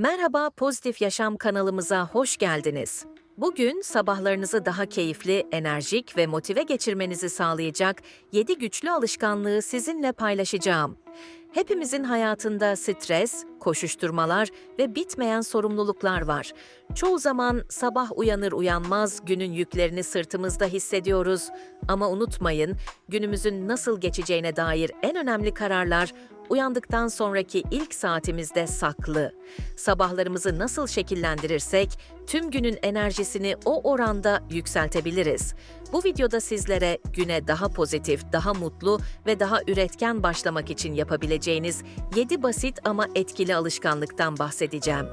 Merhaba, Pozitif Yaşam kanalımıza hoş geldiniz. Bugün sabahlarınızı daha keyifli, enerjik ve motive geçirmenizi sağlayacak 7 güçlü alışkanlığı sizinle paylaşacağım. Hepimizin hayatında stres, koşuşturmalar ve bitmeyen sorumluluklar var. Çoğu zaman sabah uyanır uyanmaz günün yüklerini sırtımızda hissediyoruz. Ama unutmayın, günümüzün nasıl geçeceğine dair en önemli kararlar uyandıktan sonraki ilk saatimizde saklı. Sabahlarımızı nasıl şekillendirirsek tüm günün enerjisini o oranda yükseltebiliriz. Bu videoda sizlere güne daha pozitif, daha mutlu ve daha üretken başlamak için yapabileceğiniz 7 basit ama etkili alışkanlıktan bahsedeceğim.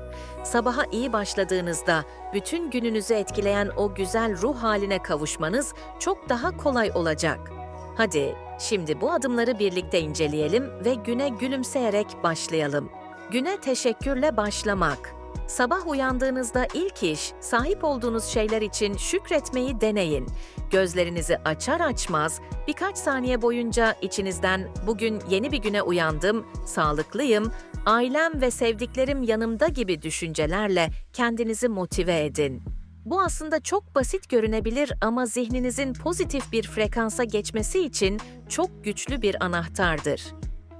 Sabaha iyi başladığınızda bütün gününüzü etkileyen o güzel ruh haline kavuşmanız çok daha kolay olacak. Hadi şimdi bu adımları birlikte inceleyelim ve güne gülümseyerek başlayalım. Güne teşekkürle başlamak. Sabah uyandığınızda ilk iş, sahip olduğunuz şeyler için şükretmeyi deneyin. Gözlerinizi açar açmaz birkaç saniye boyunca içinizden bugün yeni bir güne uyandım, sağlıklıyım, ailem ve sevdiklerim yanımda gibi düşüncelerle kendinizi motive edin. Bu aslında çok basit görünebilir ama zihninizin pozitif bir frekansa geçmesi için çok güçlü bir anahtardır.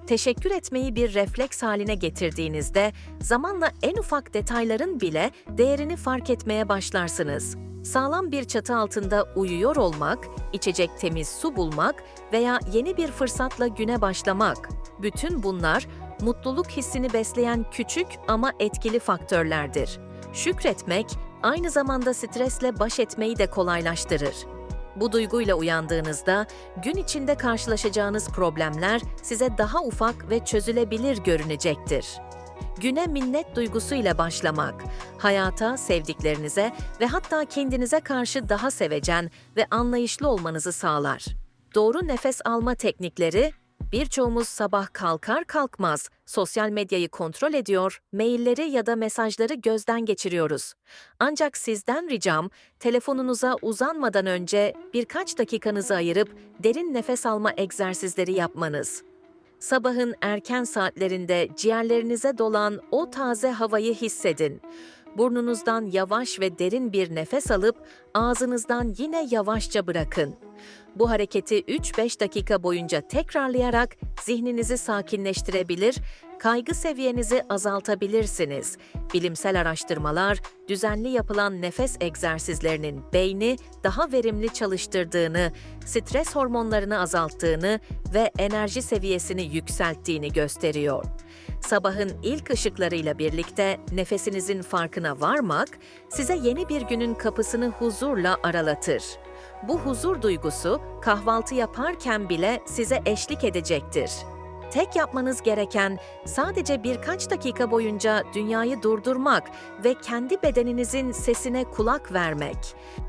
Teşekkür etmeyi bir refleks haline getirdiğinizde zamanla en ufak detayların bile değerini fark etmeye başlarsınız. Sağlam bir çatı altında uyuyor olmak, içecek temiz su bulmak veya yeni bir fırsatla güne başlamak. Bütün bunlar mutluluk hissini besleyen küçük ama etkili faktörlerdir. Şükretmek aynı zamanda stresle baş etmeyi de kolaylaştırır. Bu duyguyla uyandığınızda gün içinde karşılaşacağınız problemler size daha ufak ve çözülebilir görünecektir. Güne minnet duygusuyla başlamak, hayata, sevdiklerinize ve hatta kendinize karşı daha sevecen ve anlayışlı olmanızı sağlar. Doğru nefes alma teknikleri Birçoğumuz sabah kalkar kalkmaz sosyal medyayı kontrol ediyor, mailleri ya da mesajları gözden geçiriyoruz. Ancak sizden ricam telefonunuza uzanmadan önce birkaç dakikanızı ayırıp derin nefes alma egzersizleri yapmanız. Sabahın erken saatlerinde ciğerlerinize dolan o taze havayı hissedin. Burnunuzdan yavaş ve derin bir nefes alıp ağzınızdan yine yavaşça bırakın. Bu hareketi 3-5 dakika boyunca tekrarlayarak zihninizi sakinleştirebilir, kaygı seviyenizi azaltabilirsiniz. Bilimsel araştırmalar, düzenli yapılan nefes egzersizlerinin beyni daha verimli çalıştırdığını, stres hormonlarını azalttığını ve enerji seviyesini yükselttiğini gösteriyor. Sabahın ilk ışıklarıyla birlikte nefesinizin farkına varmak, size yeni bir günün kapısını huzurla aralatır. Bu huzur duygusu kahvaltı yaparken bile size eşlik edecektir. Tek yapmanız gereken sadece birkaç dakika boyunca dünyayı durdurmak ve kendi bedeninizin sesine kulak vermek.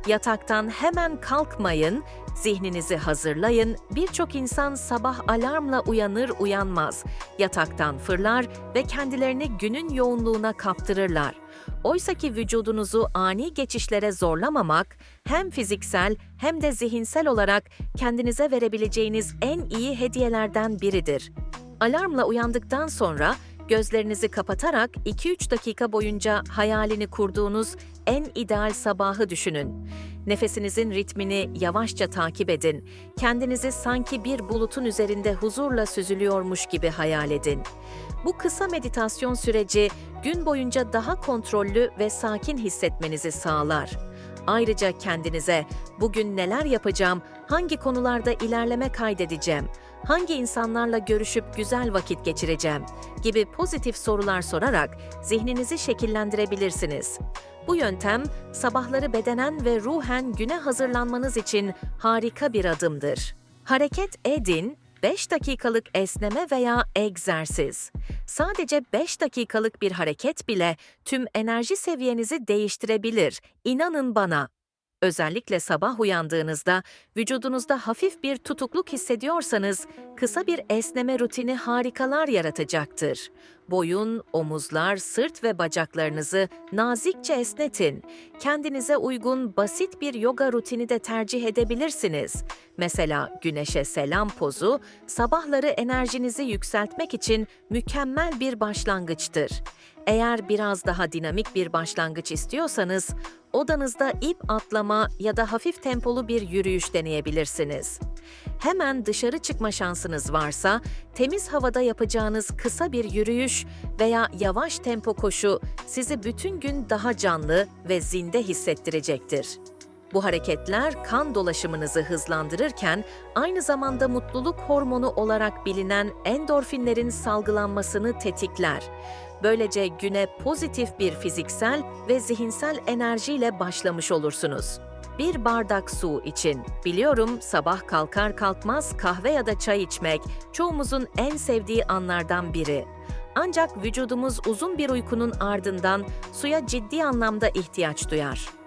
Yataktan hemen kalkmayın, zihninizi hazırlayın. Birçok insan sabah alarmla uyanır uyanmaz. Yataktan fırlar ve kendilerini günün yoğunluğuna kaptırırlar. Oysaki vücudunuzu ani geçişlere zorlamamak hem fiziksel hem de zihinsel olarak kendinize verebileceğiniz en iyi hediyelerden biridir. Alarmla uyandıktan sonra gözlerinizi kapatarak 2-3 dakika boyunca hayalini kurduğunuz en ideal sabahı düşünün. Nefesinizin ritmini yavaşça takip edin. Kendinizi sanki bir bulutun üzerinde huzurla süzülüyormuş gibi hayal edin. Bu kısa meditasyon süreci gün boyunca daha kontrollü ve sakin hissetmenizi sağlar. Ayrıca kendinize bugün neler yapacağım, hangi konularda ilerleme kaydedeceğim, hangi insanlarla görüşüp güzel vakit geçireceğim gibi pozitif sorular sorarak zihninizi şekillendirebilirsiniz. Bu yöntem sabahları bedenen ve ruhen güne hazırlanmanız için harika bir adımdır. Hareket edin, 5 dakikalık esneme veya egzersiz. Sadece 5 dakikalık bir hareket bile tüm enerji seviyenizi değiştirebilir. İnanın bana. Özellikle sabah uyandığınızda vücudunuzda hafif bir tutukluk hissediyorsanız kısa bir esneme rutini harikalar yaratacaktır. Boyun, omuzlar, sırt ve bacaklarınızı nazikçe esnetin. Kendinize uygun basit bir yoga rutini de tercih edebilirsiniz. Mesela güneşe selam pozu sabahları enerjinizi yükseltmek için mükemmel bir başlangıçtır. Eğer biraz daha dinamik bir başlangıç istiyorsanız, odanızda ip atlama ya da hafif tempolu bir yürüyüş deneyebilirsiniz. Hemen dışarı çıkma şansınız varsa, temiz havada yapacağınız kısa bir yürüyüş veya yavaş tempo koşu sizi bütün gün daha canlı ve zinde hissettirecektir. Bu hareketler kan dolaşımınızı hızlandırırken aynı zamanda mutluluk hormonu olarak bilinen endorfinlerin salgılanmasını tetikler. Böylece güne pozitif bir fiziksel ve zihinsel enerjiyle başlamış olursunuz. Bir bardak su için. Biliyorum sabah kalkar kalkmaz kahve ya da çay içmek çoğumuzun en sevdiği anlardan biri. Ancak vücudumuz uzun bir uykunun ardından suya ciddi anlamda ihtiyaç duyar.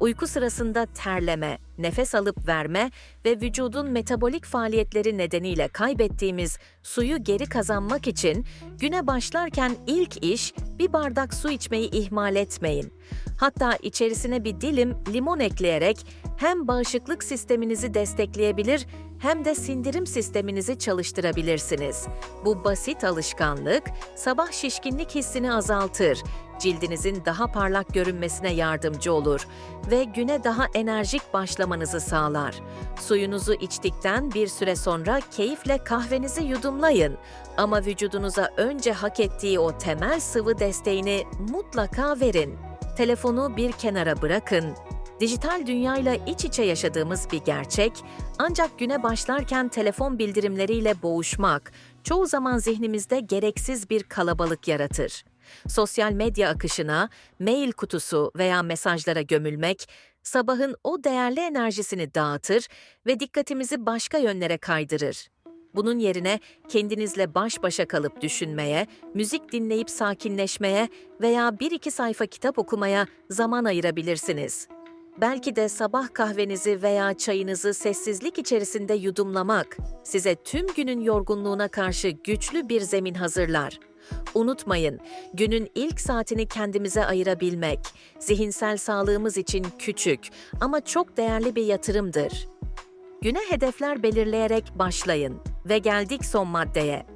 Uyku sırasında terleme, nefes alıp verme ve vücudun metabolik faaliyetleri nedeniyle kaybettiğimiz suyu geri kazanmak için güne başlarken ilk iş bir bardak su içmeyi ihmal etmeyin. Hatta içerisine bir dilim limon ekleyerek hem bağışıklık sisteminizi destekleyebilir hem de sindirim sisteminizi çalıştırabilirsiniz. Bu basit alışkanlık sabah şişkinlik hissini azaltır, cildinizin daha parlak görünmesine yardımcı olur ve güne daha enerjik başlamanızı sağlar. Suyunuzu içtikten bir süre sonra keyifle kahvenizi yudumlayın ama vücudunuza önce hak ettiği o temel sıvı desteğini mutlaka verin. Telefonu bir kenara bırakın. Dijital dünyayla iç içe yaşadığımız bir gerçek, ancak güne başlarken telefon bildirimleriyle boğuşmak çoğu zaman zihnimizde gereksiz bir kalabalık yaratır. Sosyal medya akışına, mail kutusu veya mesajlara gömülmek, sabahın o değerli enerjisini dağıtır ve dikkatimizi başka yönlere kaydırır. Bunun yerine kendinizle baş başa kalıp düşünmeye, müzik dinleyip sakinleşmeye veya bir iki sayfa kitap okumaya zaman ayırabilirsiniz. Belki de sabah kahvenizi veya çayınızı sessizlik içerisinde yudumlamak size tüm günün yorgunluğuna karşı güçlü bir zemin hazırlar. Unutmayın, günün ilk saatini kendimize ayırabilmek, zihinsel sağlığımız için küçük ama çok değerli bir yatırımdır. Güne hedefler belirleyerek başlayın ve geldik son maddeye.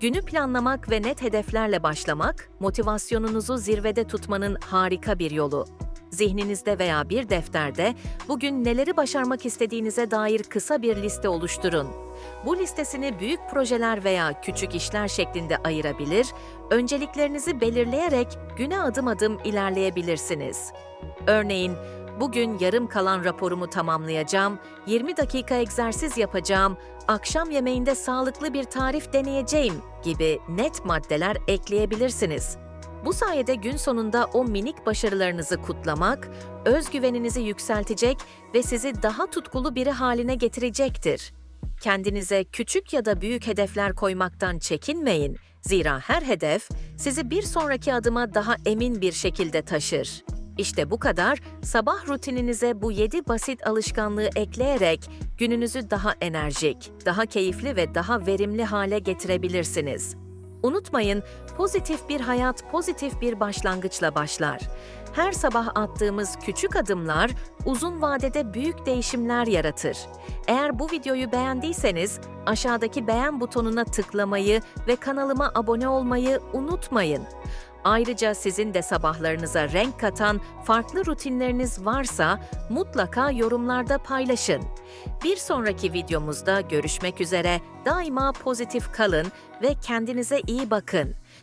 Günü planlamak ve net hedeflerle başlamak, motivasyonunuzu zirvede tutmanın harika bir yolu. Zihninizde veya bir defterde bugün neleri başarmak istediğinize dair kısa bir liste oluşturun. Bu listesini büyük projeler veya küçük işler şeklinde ayırabilir, önceliklerinizi belirleyerek güne adım adım ilerleyebilirsiniz. Örneğin, bugün yarım kalan raporumu tamamlayacağım, 20 dakika egzersiz yapacağım, akşam yemeğinde sağlıklı bir tarif deneyeceğim gibi net maddeler ekleyebilirsiniz. Bu sayede gün sonunda o minik başarılarınızı kutlamak, özgüveninizi yükseltecek ve sizi daha tutkulu biri haline getirecektir. Kendinize küçük ya da büyük hedefler koymaktan çekinmeyin. Zira her hedef sizi bir sonraki adıma daha emin bir şekilde taşır. İşte bu kadar sabah rutininize bu 7 basit alışkanlığı ekleyerek gününüzü daha enerjik, daha keyifli ve daha verimli hale getirebilirsiniz. Unutmayın, pozitif bir hayat pozitif bir başlangıçla başlar. Her sabah attığımız küçük adımlar uzun vadede büyük değişimler yaratır. Eğer bu videoyu beğendiyseniz aşağıdaki beğen butonuna tıklamayı ve kanalıma abone olmayı unutmayın. Ayrıca sizin de sabahlarınıza renk katan farklı rutinleriniz varsa mutlaka yorumlarda paylaşın. Bir sonraki videomuzda görüşmek üzere. Daima pozitif kalın ve kendinize iyi bakın.